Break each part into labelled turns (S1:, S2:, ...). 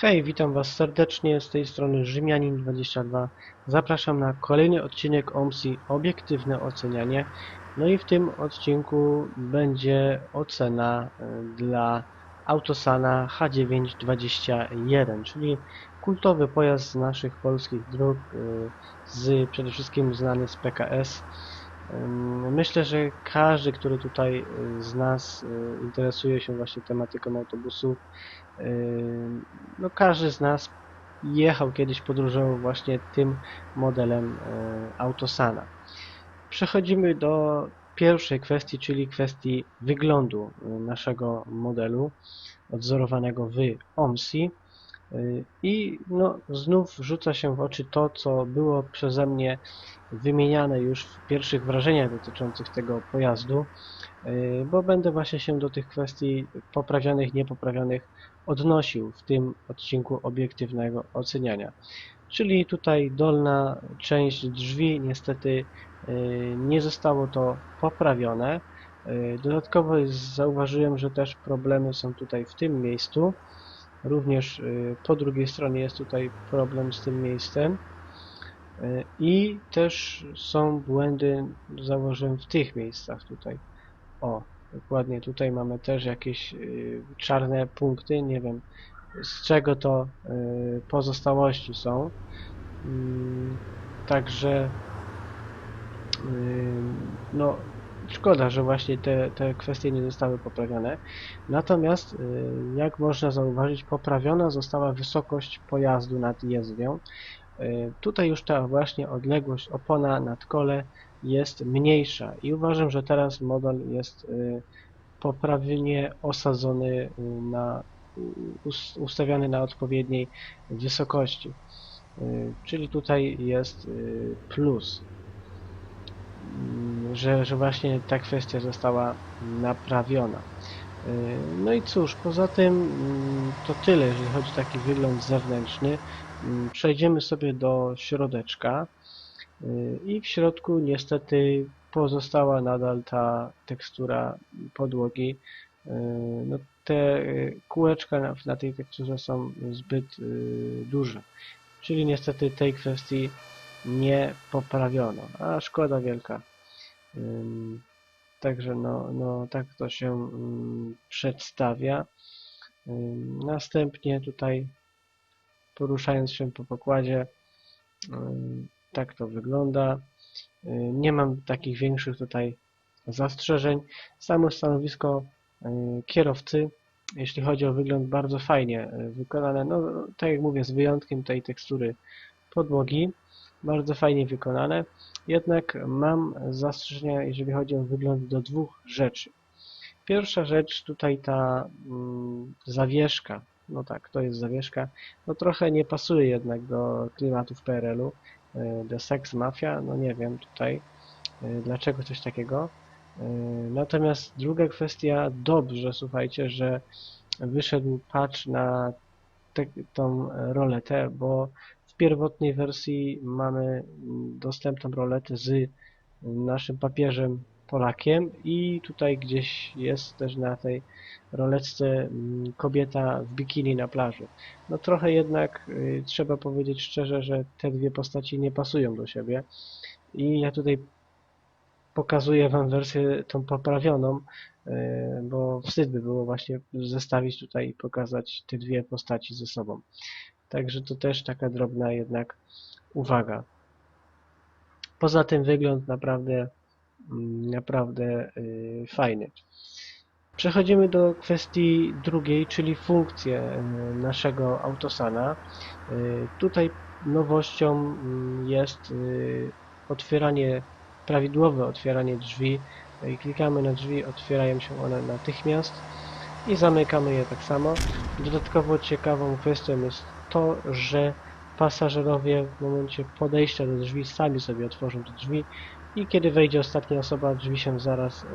S1: Hej, witam Was serdecznie, z tej strony Rzymianin22. Zapraszam na kolejny odcinek OMSI Obiektywne Ocenianie. No i w tym odcinku będzie ocena y, dla Autosana H921, czyli kultowy pojazd z naszych polskich dróg, y, z, przede wszystkim znany z PKS. Myślę, że każdy, który tutaj y, z nas interesuje się właśnie tematyką autobusów, no każdy z nas jechał kiedyś, podróżował właśnie tym modelem yy, Autosana. Przechodzimy do pierwszej kwestii, czyli kwestii wyglądu yy, naszego modelu odzorowanego w OMSI. Yy, I no, znów rzuca się w oczy to, co było przeze mnie wymieniane już w pierwszych wrażeniach dotyczących tego pojazdu, bo będę właśnie się do tych kwestii poprawionych, niepoprawionych odnosił w tym odcinku obiektywnego oceniania. Czyli tutaj dolna część drzwi niestety y, nie zostało to poprawione. Y, Dodatkowo zauważyłem, że też problemy są tutaj w tym miejscu. Również po drugiej stronie jest tutaj problem z tym miejscem. I też są błędy, zauważyłem w tych miejscach tutaj. O, Dokładnie, tutaj mamy też jakieś y, czarne punkty, nie wiem z czego to y, pozostałości są. Mm, Także y, no szkoda, że właśnie te, te kwestie nie zostały poprawione. Natomiast y, jak można zauważyć, poprawiona została wysokość pojazdu nad jezdnią. Y, Tutaj już ta właśnie odległość opona nad kole jest mniejsza i uważam, że teraz model jest y, poprawnie osadzony y, na us- ustawiony na odpowiedniej wysokości. Y, Czyli tutaj jest plus, Mm, że, że właśnie ta kwestia została naprawiona. No i cóż, poza tym mm, to tyle, jeżeli chodzi o taki wygląd zewnętrzny. Mm, Przejdziemy sobie do środeczka. I w środku niestety pozostała nadal ta tekstura podłogi. Y, No, te y, kółeczka na, na tej teksturze są zbyt y, duże. Czyli niestety tej kwestii nie poprawiono. A szkoda wielka. Także no, no tak to się ym, przedstawia. Następnie tutaj poruszając się po pokładzie tak to wygląda. Y, Nie mam takich większych tutaj zastrzeżeń. Samo stanowisko y, kierowcy, jeśli chodzi o wygląd, bardzo fajnie y, wykonane. No, tak jak mówię, z wyjątkiem tej tekstury podłogi. Bardzo fajnie wykonane. Jednak mam zastrzeżenia, jeżeli chodzi o wygląd do dwóch rzeczy. Pierwsza rzecz, tutaj ta mm, zawieszka. No tak, to jest zawieszka. No trochę nie pasuje jednak do klimatów PRL-u. Y, The Sex Mafia, no nie wiem tutaj y, dlaczego coś takiego. Y, Natomiast druga kwestia, dobrze, słuchajcie, że wyszedł patch na te, tą roletę, bo w pierwotnej wersji mamy mm, dostępną roletę z naszym papieżem Polakiem i tutaj gdzieś jest też na tej roletce mm, kobieta w bikini na plaży. No trochę jednak y, trzeba powiedzieć szczerze, że te dwie postaci nie pasują do siebie i ja tutaj pokazuję Wam wersję tą poprawioną, y, bo wstyd by było właśnie zestawić tutaj i pokazać te dwie postaci ze sobą. Także to też taka drobna jednak uwaga. Poza tym wygląd naprawdę naprawdę y, fajny. Przechodzimy do kwestii drugiej, czyli funkcje y, naszego autosana. Y, Tutaj nowością mm, jest otwieranie, prawidłowe otwieranie drzwi. Klikamy na drzwi, otwierają się one natychmiast i zamykamy je tak samo. Dodatkowo ciekawą kwestią jest to, że pasażerowie w momencie podejścia do drzwi sami sobie otworzą te drzwi i kiedy wejdzie ostatnia osoba, drzwi się zaraz y,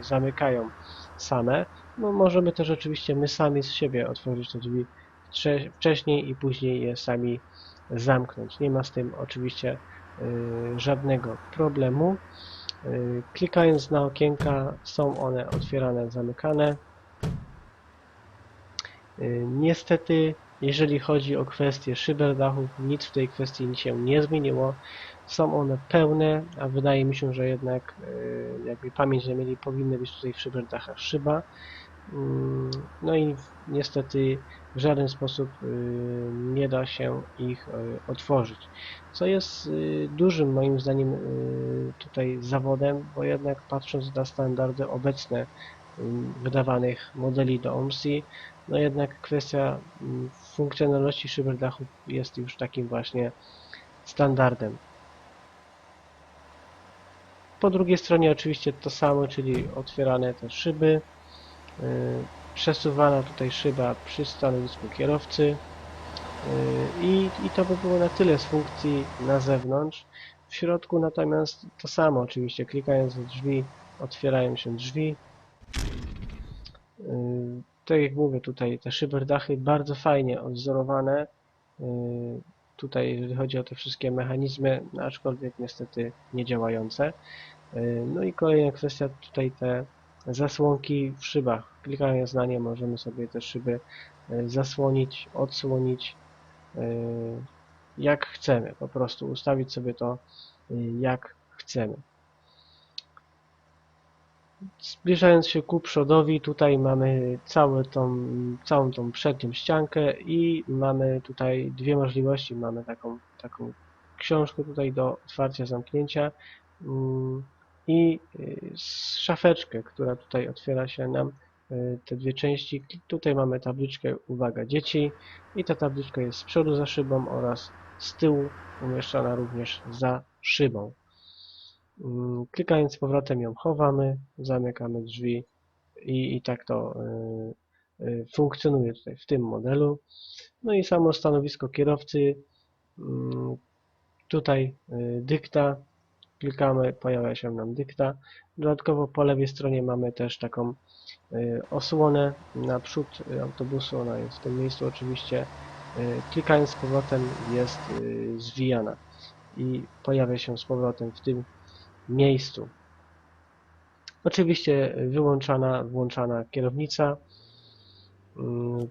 S1: zamykają same. No możemy też oczywiście my sami z siebie otworzyć te drzwi wcze- wcześniej i później je sami zamknąć. Nie ma z tym oczywiście y, żadnego problemu. Y, Klikając na okienka są one otwierane, zamykane. Niestety Jeżeli chodzi o kwestię szyberdachów, nic w tej kwestii się nie zmieniło. Są one pełne, a wydaje mi się, że jednak e, jakby pamięć nie mieli, powinny być tutaj w szyberdachach szyba. Mm, No i niestety w żaden sposób y, nie da się ich y, otworzyć. Co jest y, dużym moim zdaniem y, tutaj zawodem, bo jednak patrząc na standardy obecne y, wydawanych modeli do OMSI, no jednak kwestia mm, funkcjonalności szyberdachów jest już takim właśnie standardem. Po drugiej stronie oczywiście to samo, czyli otwierane te szyby, y, przesuwana tutaj szyba przy stanowisku kierowcy y, i, i to by było na tyle z funkcji na zewnątrz. W środku natomiast to samo oczywiście, klikając w drzwi otwierają się drzwi. Y, Tak jak mówię tutaj te szyberdachy bardzo fajnie odwzorowane. Tutaj chodzi o te wszystkie mechanizmy, aczkolwiek niestety nie działające. Y, No i kolejna kwestia tutaj te zasłonki w szybach. Klikając na nie możemy sobie te szyby y, zasłonić, odsłonić y, jak chcemy. Po prostu ustawić sobie to jak chcemy. Zbliżając się ku przodowi, tutaj mamy całe tą, całą tą przednią ściankę i mamy tutaj dwie możliwości. Mamy taką, taką książkę tutaj do otwarcia, zamknięcia mm, i y, szafeczkę, która tutaj otwiera się nam y, te dwie części. Tutaj mamy tabliczkę Uwaga dzieci i ta tabliczka jest z przodu za szybą oraz z tyłu umieszczona również za szybą. Mm, Klikając z powrotem ją chowamy, zamykamy drzwi i, i tak to y, y, funkcjonuje tutaj w tym modelu. No i samo stanowisko kierowcy, mm, tutaj y, dykta, klikamy, pojawia się nam dykta. Dodatkowo po lewej stronie mamy też taką osłonę na przód y, autobusu, ona jest w tym miejscu oczywiście. Klikając z powrotem jest zwijana i pojawia się z powrotem w tym miejscu. Oczywiście wyłączana, włączana kierownica. Mm,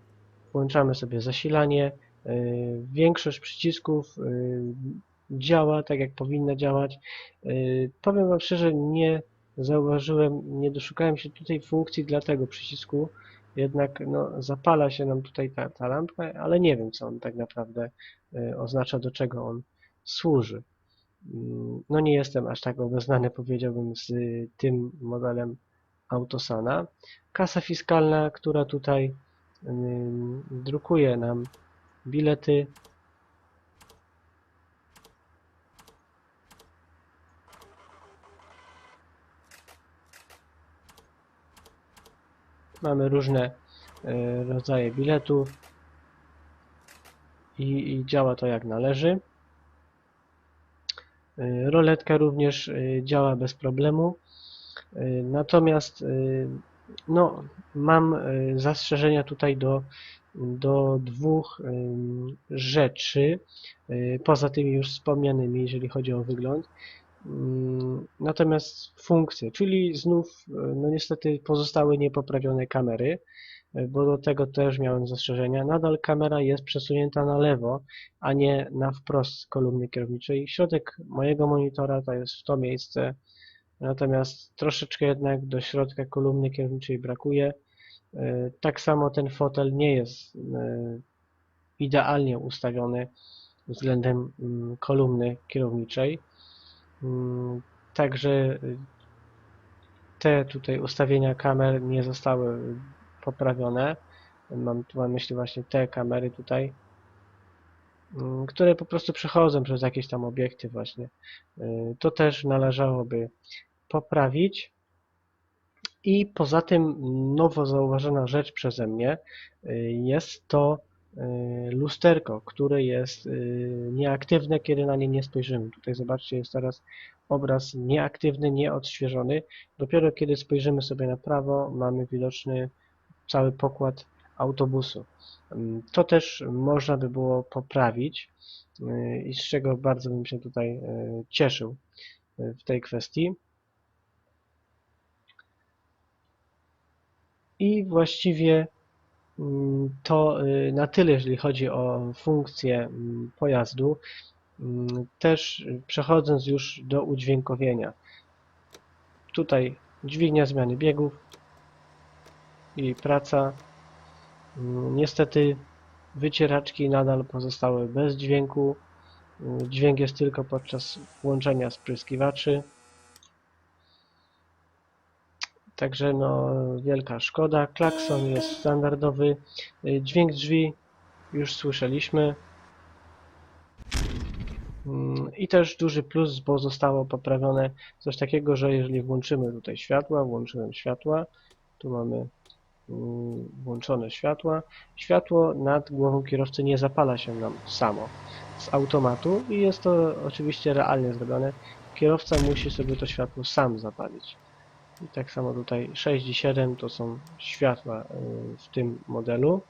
S1: Włączamy sobie zasilanie. Y, Większość przycisków y, działa tak, jak powinna działać. Y, Powiem Wam szczerze, nie zauważyłem, nie doszukałem się tutaj funkcji dla tego przycisku. Jednak no, zapala się nam tutaj ta, ta lampka, ale nie wiem, co on tak naprawdę oznacza, do czego on służy. Mm, No nie jestem aż tak obeznany, powiedziałbym, z tym modelem Autosana. Kasa fiskalna, która tutaj drukuje nam bilety. Mamy różne y, rodzaje biletów i, i działa to jak należy. Y, Roletka również y, działa bez problemu. Y, Natomiast no, mam zastrzeżenia tutaj do, do dwóch rzeczy, poza tymi już wspomnianymi, jeżeli chodzi o wygląd. Natomiast funkcje, czyli znów no niestety pozostały niepoprawione kamery, bo do tego też miałem zastrzeżenia. Nadal kamera jest przesunięta na lewo, a nie na wprost kolumny kierowniczej. Środek mojego monitora to jest w to miejsce, natomiast troszeczkę jednak do środka kolumny kierowniczej brakuje. Y, Tak samo ten fotel nie jest y, idealnie ustawiony względem mm, kolumny kierowniczej. Mm, Także te tutaj ustawienia kamer nie zostały poprawione. Mam tu na myśli właśnie te kamery tutaj, mm, które po prostu przechodzą przez jakieś tam obiekty właśnie. Y, To też należałoby poprawić. I poza tym nowo zauważona rzecz przeze mnie y, jest to y, lusterko, które jest nieaktywne, kiedy na nie nie spojrzymy. Tutaj zobaczcie, jest teraz obraz nieaktywny, nieodświeżony. Dopiero kiedy spojrzymy sobie na prawo, mamy widoczny cały pokład autobusu. Ym, To też można by było poprawić y, i z czego bardzo bym się tutaj y, cieszył y, w tej kwestii. I właściwie mm, to na tyle, jeżeli chodzi o funkcję mm, pojazdu, Mm, też przechodząc już do udźwiękowienia. Tutaj dźwignia zmiany biegów i praca. Mm, Niestety wycieraczki nadal pozostały bez dźwięku. Mm, Dźwięk jest tylko podczas włączenia spryskiwaczy. Także no wielka szkoda. Klakson jest standardowy. Y, Dźwięk drzwi już słyszeliśmy. Mm, I też duży plus, bo zostało poprawione coś takiego, że jeżeli włączymy tutaj światła, włączyłem światła, tu mamy włączone światła, światło nad głową kierowcy nie zapala się nam samo z automatu i jest to oczywiście realnie zrobione. Kierowca musi sobie to światło sam zapalić. I tak samo tutaj 6 i 7 to są światła y, w tym modelu.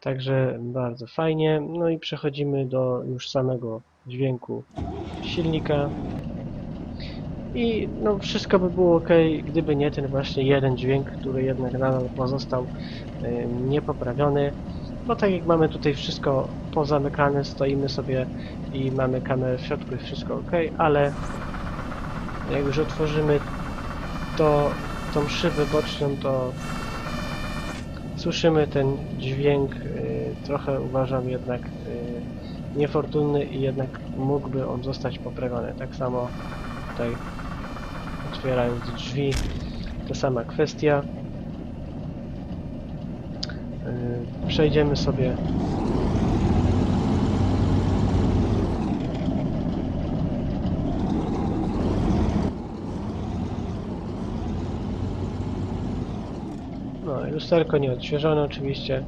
S1: Także bardzo fajnie. No i przechodzimy do już samego dźwięku silnika. I no wszystko by było ok, gdyby nie ten właśnie jeden dźwięk, który jednak nadal pozostał y, niepoprawiony. Bo tak jak mamy tutaj wszystko pozamykane, stoimy sobie i mamy kamerę w środku, jest wszystko ok, ale jak już otworzymy to, tą szybę boczną, to słyszymy ten dźwięk, y, trochę uważam jednak y, niefortunny i jednak mógłby on zostać poprawiony. Tak samo tutaj otwierając drzwi, ta sama kwestia. Y, Przejdziemy sobie No lusterko nie odświeżone oczywiście.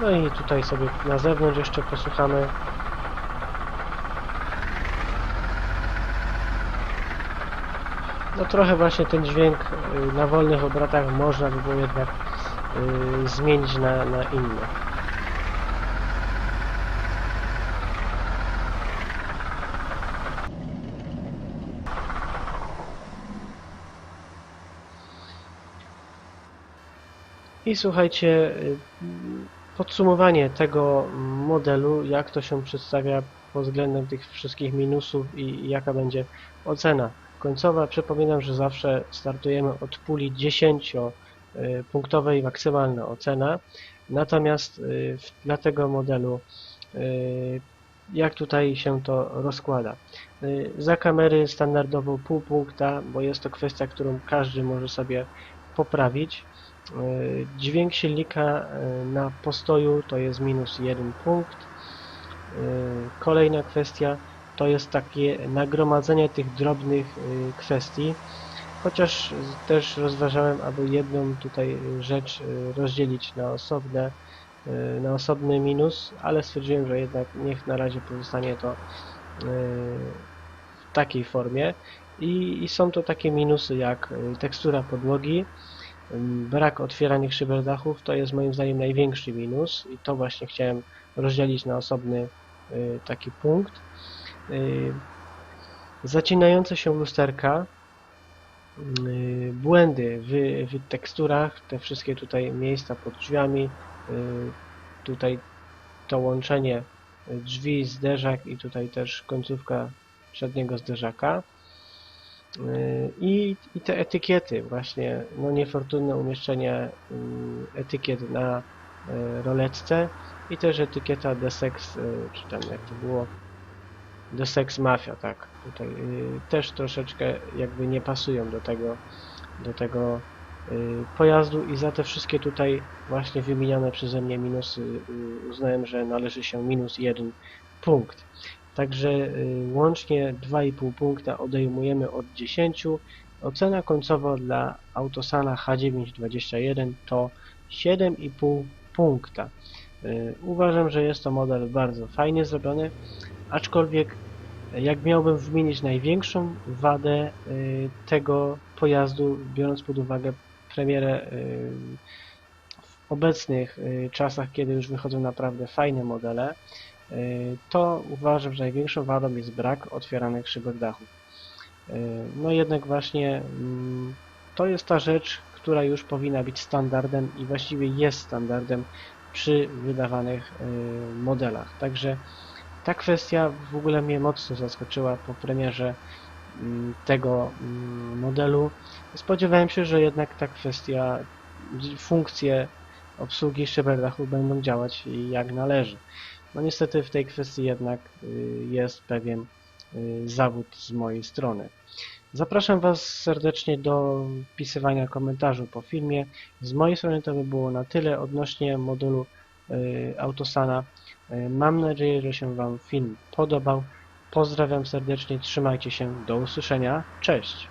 S1: No i tutaj sobie na zewnątrz jeszcze posłuchamy. No trochę właśnie ten dźwięk y, na wolnych obrotach można by było jednak y, zmienić na, na inny. I słuchajcie, y, podsumowanie tego modelu, jak to się przedstawia pod względem tych wszystkich minusów i jaka będzie ocena końcowa. Przypominam, że zawsze startujemy od puli 10-punktowej maksymalna ocena. Natomiast y, dla tego modelu y, jak tutaj się to rozkłada. Y, Za kamery standardowo pół punkta, bo jest to kwestia, którą każdy może sobie poprawić. Dźwięk silnika na postoju to jest minus jeden punkt. Kolejna kwestia to jest takie nagromadzenie tych drobnych y, kwestii. Chociaż też rozważałem, aby jedną tutaj y, rzecz y, rozdzielić na osobne, na osobny minus, ale stwierdziłem, że jednak niech na razie pozostanie to w takiej formie. I, I są to takie minusy jak tekstura podłogi, Ym, Brak otwieranych szyberdachów to jest moim zdaniem największy minus i to właśnie chciałem rozdzielić na osobny taki punkt. Y, Zacinające się lusterka, y, błędy w, w teksturach, te wszystkie tutaj miejsca pod drzwiami, y, tutaj to łączenie drzwi, zderzak i tutaj też końcówka przedniego zderzaka. I, I te etykiety właśnie, no niefortunne umieszczenie etykiet na roletce i też etykieta The Sex, y, czy tam jak to było, The Sex Mafia, tak, tutaj y, też troszeczkę jakby nie pasują do tego, do tego y, pojazdu i za te wszystkie tutaj właśnie wymienione przeze mnie minusy y, uznałem, że należy się minus jeden punkt. Także y, łącznie 2,5 punkta odejmujemy od 10. Ocena końcowa dla Autosana H921 to 7,5 punkta. Y, Uważam, że jest to model bardzo fajnie zrobiony, aczkolwiek jak miałbym wymienić największą wadę y, tego pojazdu, biorąc pod uwagę premierę y, w obecnych y, czasach, kiedy już wychodzą naprawdę fajne modele, to uważam, że największą wadą jest brak otwieranych szybek dachów. Y, No jednak właśnie mm, to jest ta rzecz, która już powinna być standardem i właściwie jest standardem przy wydawanych modelach. Także ta kwestia w ogóle mnie mocno zaskoczyła po premierze mm, tego mm, modelu. Spodziewałem się, że jednak ta kwestia, funkcje obsługi szczebeldachu będą działać jak należy. No niestety w tej kwestii jednak y, jest pewien y, zawód z mojej strony. Zapraszam Was serdecznie do wpisywania komentarzu po filmie. Z mojej strony to by było na tyle odnośnie modelu y, Autosana. Y, Mam nadzieję, że się Wam film podobał. Pozdrawiam serdecznie, trzymajcie się, do usłyszenia, cześć!